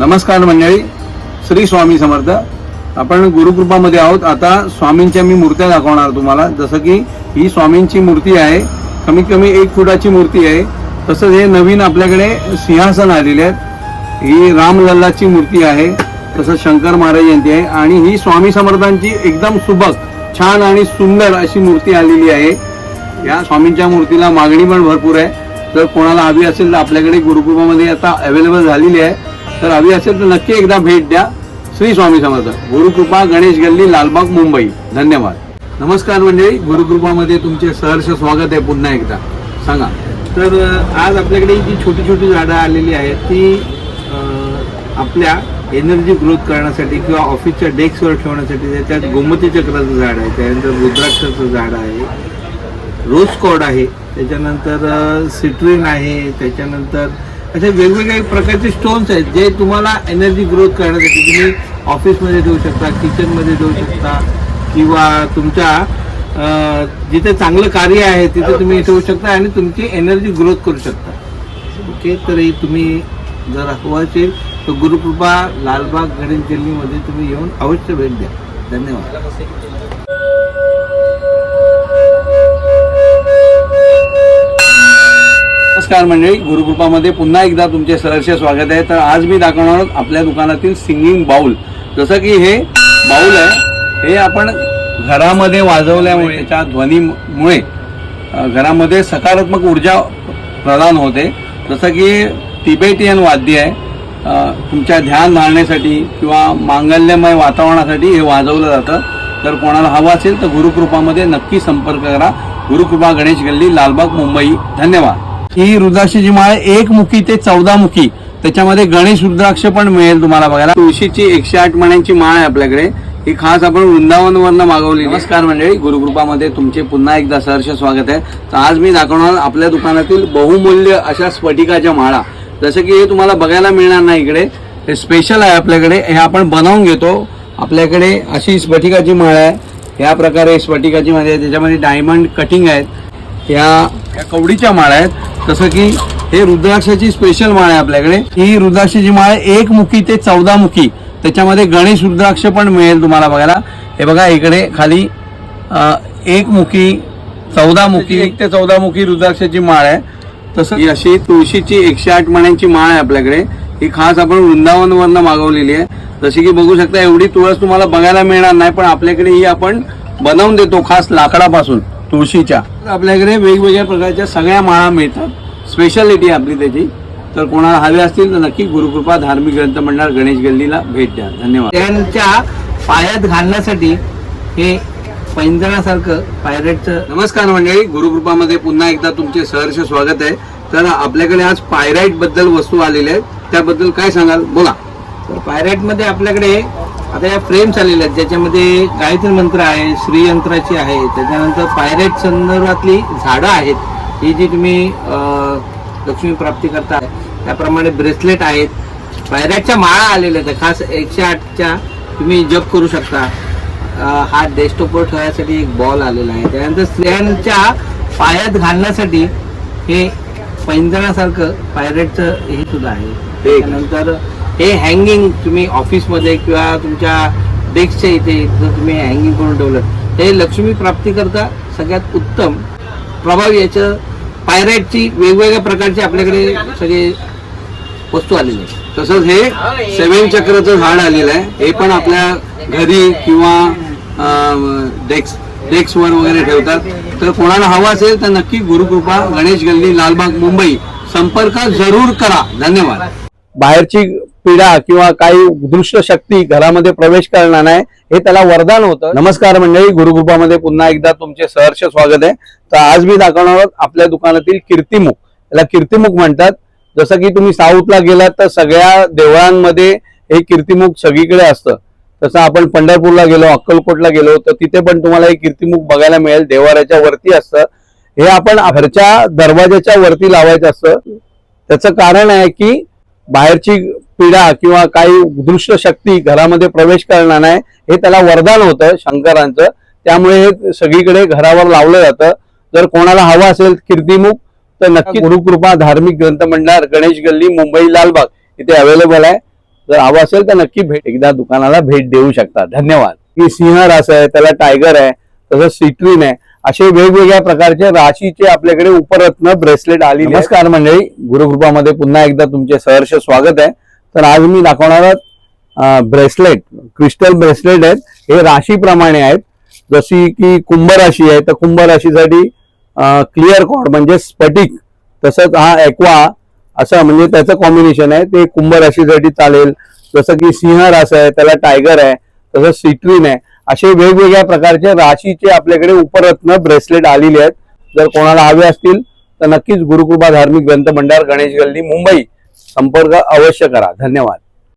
नमस्कार मंडळी. श्री स्वामी समर्थ. आपण गुरुकृपामध्ये आहोत. आता स्वामींच्या मी मूर्त्या दाखवणार तुम्हाला. जसं की ही स्वामींची मूर्ती आहे. कमीत कमी एक फुटाची मूर्ती आहे. तसंच हे नवीन आपल्याकडे सिंहासन आलेले आहेत. ही रामलल्लाची मूर्ती आहे. तसंच शंकर महाराज यांची आहे. आणि ही स्वामी समर्थांची एकदम सुबक छान आणि सुंदर अशी मूर्ती आलेली आहे. या स्वामींच्या मूर्तीला मागणी पण भरपूर आहे. जर कोणाला हवी असेल तर आपल्याकडे गुरुकृपामध्ये आता अवेलेबल झालेली आहे. तर हवी असेल तर नक्की एकदा भेट द्या. श्री स्वामी समर्थ. गुरुकृपा गणेश गल्ली लालबाग मुंबई. धन्यवाद. नमस्कार मंडळी. गुरुकृपामध्ये तुमचे सहर्ष स्वागत आहे पुन्हा एकदा. सांगा. तर आज आपल्याकडे जी छोटी छोटी झाडं आलेली आहेत ती आपल्या एनर्जी ग्रोथ करण्यासाठी किंवा ऑफिसच्या डेस्कवर ठेवण्यासाठी त्याच्यात गोमती चक्राचं झाड आहे त्यानंतर रुद्राक्षाचं झाड आहे रोज कॉड आहे त्याच्यानंतर सिट्रिन आहे त्याच्यानंतर असे वेगवेगळ्या प्रकारचे स्टोन्स आहेत जे तुम्हाला एनर्जी ग्रोथ करण्यासाठी तुम्ही ऑफिसमध्ये ठेवू शकता किचनमध्ये ठेवू शकता किंवा तुमच्या जिथे चांगलं कार्य आहे तिथे तुम्ही ठेवू शकता आणि तुमची एनर्जी ग्रोथ करू शकता. ओके तर हे तुम्ही जर हवं असेल तर गुरुकृपा लालबाग गणेश दिल्लीमध्ये तुम्ही येऊन अवश्य भेट द्या. धन्यवाद. नमस्कार मंडळी गुरुकृपामध्ये पुन्हा एकदा तुमचे सहर्ष स्वागत आहे. तर आज मी दाखवणार आहोत आपल्या दुकानातील सिंगिंग बाऊल जसं की हे बाऊल आहे हे आपण घरामध्ये वाजवल्यामुळे त्याच्या ध्वनीमुळे घरामध्ये सकारात्मक ऊर्जा प्रदान होते. जसं की तिबेटियन वाद्य आहे तुमच्या ध्यान धारण्यासाठी किंवा मांगल्यमय वातावरणासाठी हे वाजवलं जातं. तर कोणाला हवं असेल तर गुरुकृपामध्ये नक्की संपर्क करा. गुरुकृपा गणेश गल्ली लालबाग मुंबई. धन्यवाद. ही रुद्राक्षाची माळ एक मुखी ते चौदा मुखी. त्याच्यामध्ये गणेश रुद्राक्ष पण मिळेल तुम्हाला बघायला. तुळशीची एकशे आठ मण्यांची माळ आहे आपल्याकडे. ही खास आपण वृंदावनवरनं मागवली नमस्कार मंडळी गुरुकृपामध्ये तुमचे पुन्हा एकदा सहर्ष स्वागत आहे. तर आज मी दाखवणार आपल्या दुकानातील बहुमूल्य अशा स्फटिकाच्या माळा. जसं की हे तुम्हाला बघायला मिळणार नाही इकडे. हे स्पेशल आहे आपल्याकडे. हे आपण बनवून घेतो. आपल्याकडे अशी स्फटिकाची माळ आहे. ह्या प्रकारे स्फटिकाची माळ आहे त्याच्यामध्ये डायमंड कटिंग आहेत. ह्या कवडीच्या माळा आहेत. तसं की हे रुद्राक्षाची स्पेशल माळ आहे आपल्याकडे. ही रुद्राक्षाची माळ एक मुखी ते चौदा मुखी. त्याच्यामध्ये गणेश रुद्राक्ष पण मिळेल तुम्हाला बघायला. हे बघा इकडे खाली एक मुखी चौदा मुखी. एक ते चौदा मुखी रुद्राक्षाची माळ आहे. तसं ही अशी तुळशीची एकशे आठ मण्यांची माळ आहे आपल्याकडे. ही खास आपण वृंदावनवरनं मागवलेली आहे. जशी की बघू शकता एवढी तुळस तुम्हाला बघायला मिळणार नाही पण आपल्याकडे ही आपण बनवून देतो खास लाकडापासून. तुळशीच्या. आपल्याकडे वेगवेगळ्या प्रकारच्या सगळ्या माळा मिळतात. स्पेशालिटी आपली त्याची. तर कोणाला हवे असतील तर नक्की गुरुकृपा धार्मिक ग्रंथ मंडळ गणेश गल्लीला भेट द्या. धन्यवाद. त्यांच्या पायात घालण्यासाठी हे पैंजणासारखं पायरेटचं नमस्कार मंडळी. गुरुकृपामध्ये पुन्हा एकदा तुमचे सहर्ष स्वागत आहे. तर आपल्याकडे आज पायराईटबद्दल वस्तू आलेल्या आहेत. त्याबद्दल काय सांगाल? बोला. तर पायरेटमध्ये आपल्याकडे आता या फ्रेम्स आलेल्या आहेत ज्याच्यामध्ये गायत्री मंत्र आहे श्रीयंत्राची आहे त्याच्यानंतर पायरेट संदर्भातली झाडं आहेत ही जी तुम्ही लक्ष्मी प्राप्ती करता त्याप्रमाणे ब्रेसलेट आहेत. पायरेटच्या माळा आलेल्या आहेत खास एकशे आठच्या तुम्ही जप करू शकता. हा डेस्कटॉपवर ठेवण्यासाठी एक बॉल आलेला आहे. त्यानंतर स्त्रियांच्या पायात घालण्यासाठी हे पैंजणासारखं पायरेटचं हे सुद्धा आहे. त्यानंतर हे हँगिंग तुम्ही ऑफिसमध्ये किंवा तुमच्या डेस्कच्या इथे जर तुम्ही हँगिंग करून ठेवलं हे लक्ष्मी प्राप्ती करता सगळ्यात उत्तम. प्रभावी याचं पायरेटची वेगवेगळ्या प्रकारची आपल्याकडे सगळे वस्तू आलेली आहेत. तसंच हे सेवन चक्राचं झाड आलेलं आहे. हे पण आपल्या घरी किंवा डेक्स डेस्कवर वगैरे ठेवतात. तर कोणाला हवं असेल तर नक्की गुरुकृपा गणेश गल्ली लालबाग मुंबई संपर्क जरूर करा. धन्यवाद. बाहेरची पिढा किंवा काही दृश्य शक्ती घरामध्ये प्रवेश करणार नाही हे त्याला वरदान होतं. नमस्कार मंडळी गुरुकृपामध्ये पुन्हा एकदा तुमचे सहर्ष स्वागत आहे. तर आज मी दाखवणार आहोत आपल्या दुकानातील कीर्तिमुख. याला कीर्तिमुख म्हणतात. जसं की तुम्ही साऊथला गेलात तर सगळ्या देवळांमध्ये हे कीर्तिमुख सगळीकडे असतं. तसं आपण पंढरपूरला गेलो अक्कलकोटला गेलो तर तिथे पण तुम्हाला हे कीर्तिमुख बघायला मिळेल. देवाऱ्याच्या वरती असतं. हे आपण घरच्या दरवाजाच्या वरती लावायचं असतं. त्याचं कारण आहे की बाहेरची पीडा किंवा काही दृष्ट शक्ती घरामध्ये प्रवेश करणार नाही हे त्याला वरदान होतं शंकरांचं. त्यामुळे हे सगळीकडे घरावर लावलं जातं. जर कोणाला हवं असेल कीर्तिमुख तर नक्की गुरुकृपा धार्मिक ग्रंथ मंडळ गणेश गल्ली मुंबई लालबाग इथे अवेलेबल आहे. जर हवं असेल तर नक्की भेट एकदा दुकानाला भेट देऊ शकता. धन्यवाद. ही सिंह रास आहे त्याला टायगर आहे तसंच सिट्रीन आहे. असे वेगवेगळ्या प्रकारचे राशीचे आपल्याकडे उपरत्न ब्रेसलेट आली नमस्कार मंडळी. गुरुकृपामध्ये पुन्हा एकदा तुमचे सहर्ष स्वागत आहे. तर आज मी दाखवणार ब्रेसलेट क्रिस्टल ब्रेसलेट आहेत. हे राशीप्रमाणे आहेत. जशी की कुंभ राशी आहे तर कुंभ राशीसाठी क्लिअर कॉर्ड म्हणजे स्फटिक. तसंच हा एक्वा असं म्हणजे त्याचं कॉम्बिनेशन आहे. ते कुंभ राशीसाठी चालेल. जसं की सिंह रास आहे त्याला टायगर आहे. तसंच सिट्रीन आहे. असे वेगवेगळ्या प्रकारचे राशीचे आपल्याकडे उपरत्न ब्रेसलेट आलेले आहेत. जर कोणाला हवे असतील तर नक्कीच गुरुकृपा धार्मिक ग्रंथ भंडार गणेश गल्ली मुंबई. संपर्क अवश्य करा. धन्यवाद.